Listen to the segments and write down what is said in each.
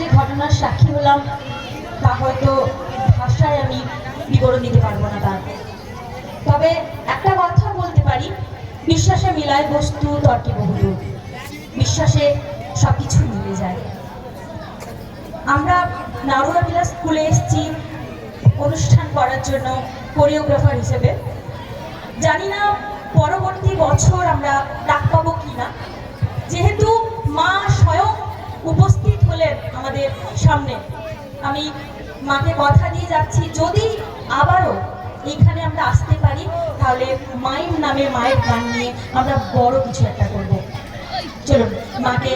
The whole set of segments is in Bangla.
যে ঘটনার সাক্ষী হলাম, তা হয়তো ভাষায় আমি বিবরণ দিতে পারব না তার। তবে একটা কথা বলতে পারি, বিশ্বাসে মিলায় বস্তু, তর্কে বহুদূর। বিশ্বাসে সব কিছু মিলে যায়। আমরা নারুয়া বিলাস স্কুলে এসেছি, অনুষ্ঠান করার জন্য কোরিওগ্রাফার হিসেবে। জানি না পরবর্তী বছর আমরা ডাক পাবো কি না যেহেতু মা স্বয়ং উপস্থিত আমাদের সামনে। আমি মাকে কথা দিয়ে যাচ্ছি, যদি আবারও এইখানে আমরা আসতে পারি, তাহলে মায়ের নামে মায়ের গান নিয়ে আমরা বড় কিছু একটা করব। চলুন, মাকে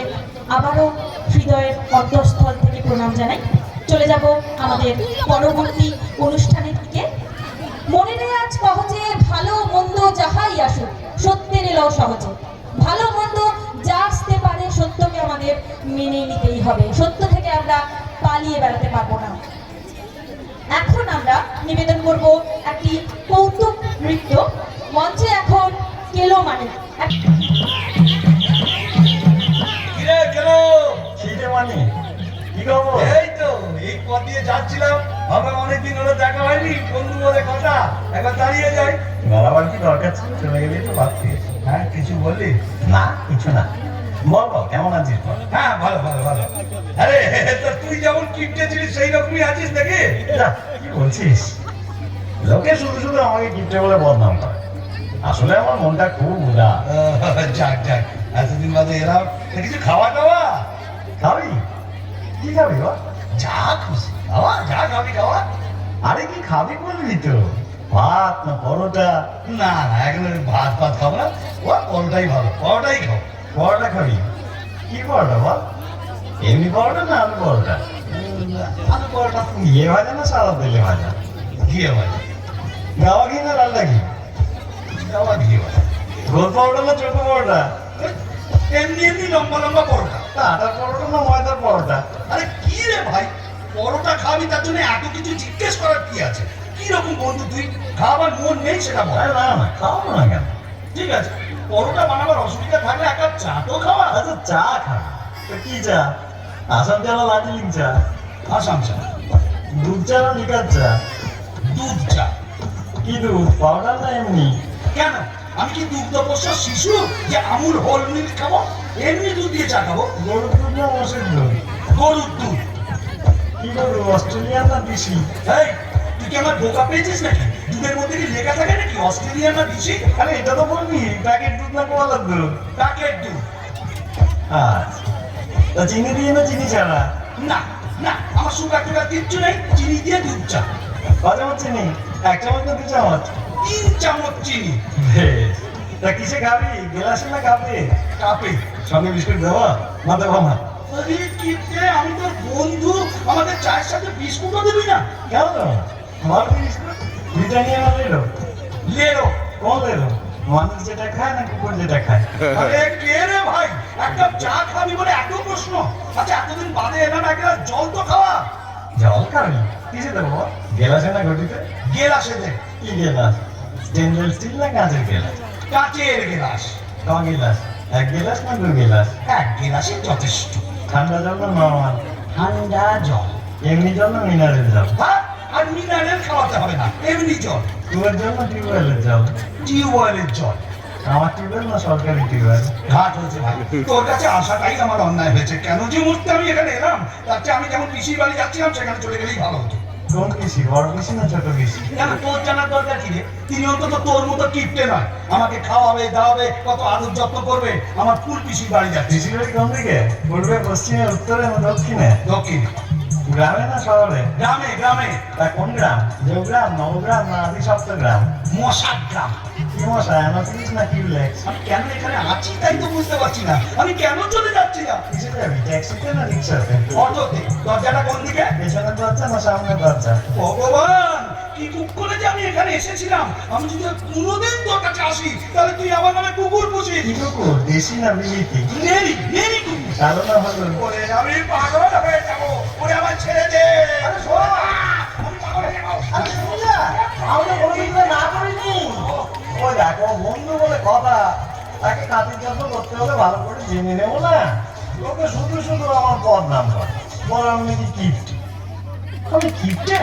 আবারও হৃদয়ের অন্তঃস্থল থেকে প্রণাম জানাই। চলে যাব আমাদের পরবর্তী অনুষ্ঠানের দিকে। মনে নেই আজ সহজে, ভালো মন্দ যাহাই আসুক, সত্যের এলাও সহজে। ভালো মন্দ যা আসতে পারে সত্যকে মেনে নিতেই হবে। সত্য থেকে আমরা পালিয়ে বেড়াতে পারব না। এখন আমরা নিবেদন করব একটি কৌতুক নৃত্য। মঞ্চে এখন কেলো মানে। মানে? কি খবর? এই তো এই পথ দিয়ে যাচ্ছিলাম। আমরা অনেকদিন হলো দেখা হয়নি বন্ধু বলে কথা। একবার দাঁড়িয়ে যাই। বেড়াবার কি দরকার? ছিল চলে তো হ্যাঁ কিছু বললি? না কিছু না। বল বল কেমন আছিস? বল। হ্যাঁ ভালো ভালো ভালো। আরে তা তুই যেমন কিপটে ছিলিস সেই রকমই আছিস নাকি? কি বলছিস? লোকে শুধু শুধু আমাকে গিফটে বলে বদনাম করে। আসলে আমার মনটা খুব যাক যাক এতদিন বাদে এলাম। কিছু খাওয়া দাওয়া? খাবি? কি খাবি যা খুশি খাওয়া যা খাবি খাওয়া। আরে কি খাবি বলবি তো? ভাত না পরোটা? না না এখন ভাত ভাত খাব না। ও পরোটাই ভালো পরোটাই খাও পরোটা খাবি কি পরোটা বল? এমনি পরোটা না আলু পরোটা আলু পরোটা ইয়ে ভাজা না সাদা তেলে ভাজা? ঘিয়ে ভাজা। গাওয়া ঘি না লালটা ঘি? খাওয়া ঘিয়ে ভাজা। গোল পরোটা না ছোট পরোটা? এমনি এমনি লম্বা লম্বা পরোটা। আটার পরোটা না ময়দার পরোটা? আরে কি রে ভাই? পরোটা খাবি তার জন্য এত কিছু জিজ্ঞেস করার কি আছে? কি রকম বন্ধু তুই? খাবার মন নেই সেটা বল। না না খাওয়াবো না কেন? ঠিক আছে। পরোটা বানাবার অসুবিধা থাকলে এক কাপ চা তো খাওয়া। আচ্ছা চা খা। কি চা? আসাম চা না দার্জিলিং চা? আসাম চা। দুধ চা না লিকার চা? দুধ চা। কি দুধ? পাউডার না এমনি? কেন? আমি কি দুগ্ধপোষ্য শিশু? যে আমুল হোল মিল্ক খাব? এমনি দুধ দিয়ে চা খাব? গরুর দুধ না মোষের দুধ? গরুর দুধ। কি গরু? অস্ট্রেলিয়ান না দেশি? এই তুই কি আমার পেয়েছিস নাকি? দুধের মধ্যে কি লেখা থাকে নাকি? অস্ট্রেলিয়া না দেশি? আরে এটা তো বলবি, প্যাকেট দুধ না প্যাকেট দুধ। আচ্ছা। চিনি দিয়ে না চিনি ছাড়া? না না, আমার সুগার টুগার কিচ্ছু নেই, চিনি দিয়ে দুধ চা। এক চামচ না দু চামচ? তিন চামচ চিনি। তা কিসে খাবি? গেলাসে না কাপে? কাপে। সঙ্গে বিস্কুট দেওয়া না দেবো না আমি তোর বন্ধু। আমাদের চায়ের সাথে বিস্কুটও দিবি না। কেন? লেলো মানুষ যেটা খায় না কুকুর যেটা খায় কে রে ভাই এক কাপ খাবি বলে এত প্রশ্ন আচ্ছা এতদিন বাদে এলাম এক গ্লাস জল। তো খাওয়া জল খাবি কিসে দেবো গেলাসে না ঘটিতে গেলাসে দে কি গেলাস স্টেনলেস স্টিল না কাঁচের গেলাস কাচের গেলাস ক গেলাস এক গেলাস না দু গেলাস এক গেলাসে যথেষ্ট ঠান্ডা জল না নর্মাল ঠান্ডা জল এমনি জল না মিনারেল জল। হ্যাঁ আর মিনারেল খাওয়াতে হবে না। এমনি জল। টিউবওয়েলের জল? টিউবওয়েলের জল। আমার টিউবওয়েল না সরকারি টিউবওয়েল? ঘাট হয়েছে ভাই। তোর কাছে আসাটাই আমার অন্যায় হয়েছে। কেন যে মুহূর্তে আমি এখানে এলাম তার চেয়ে আমি যেমন পিসির বাড়ি যাচ্ছিলাম সেখানে চলে গেলেই ভালো হতো। কোন কৃষি বড় কৃষি না ছোট কৃষি কেন তোর জানার দরকার কি রে? তিনি অন্তত তোর মতো কিপটে নয়। আমাকে খাওয়াবে দাওয়াবে কত আদর যত্ন করবে আমার ফুল পিসির বাড়ি যাচ্ছে। কৃষি বাড়ি কোন দিকে? পূর্বে পশ্চিমে উত্তরে না দক্ষিণে? দক্ষিণে। গ্রামে না শহরে? গ্রামে গ্রামে। তা কোন গ্রাম? দেবগ্রাম নবগ্রাম না আদি সপ্তগ্রাম মশার গ্রাম কি মশাই অ্যানাফিলিস না কিউলেক্স আমি কেন এখানে আছি তাই তো বুঝতে পারছি না। আমি কেন চলে যাচ্ছি না? কিসে যাবি ট্যাক্সিতে না রিক্সাতে অটোতে। দরজাটা কোন দিকে? পেছনের দরজা না সামনের দরজা? ভগবান কি দুঃখ করে যে আমি এখানে এসেছিলাম। আমি যদি কোনোদিন তোর কাছে আসি তাহলে তুই আমার নামে কুকুর পুষিস। কি কুকুর? দেশি না বিলিতি নেরি না হলুদ ওরে, আমি পাগল হয়ে যাব। ওরে, আমার ছেড়ে দে। আরে শোন, আমি পাগল হয়ে যাব। আরে শুনলা আমরা কোনোদিন না করিনি। ওই দেখো বন্ধু বলে কথা। তাকে কাজের যত্ন করতে হলে ভালো করে জেনে নেব না। লোকে শুধু শুধু আমার বদনাম করে। আমি নাকি কিপ্টে আমি কিপ্টে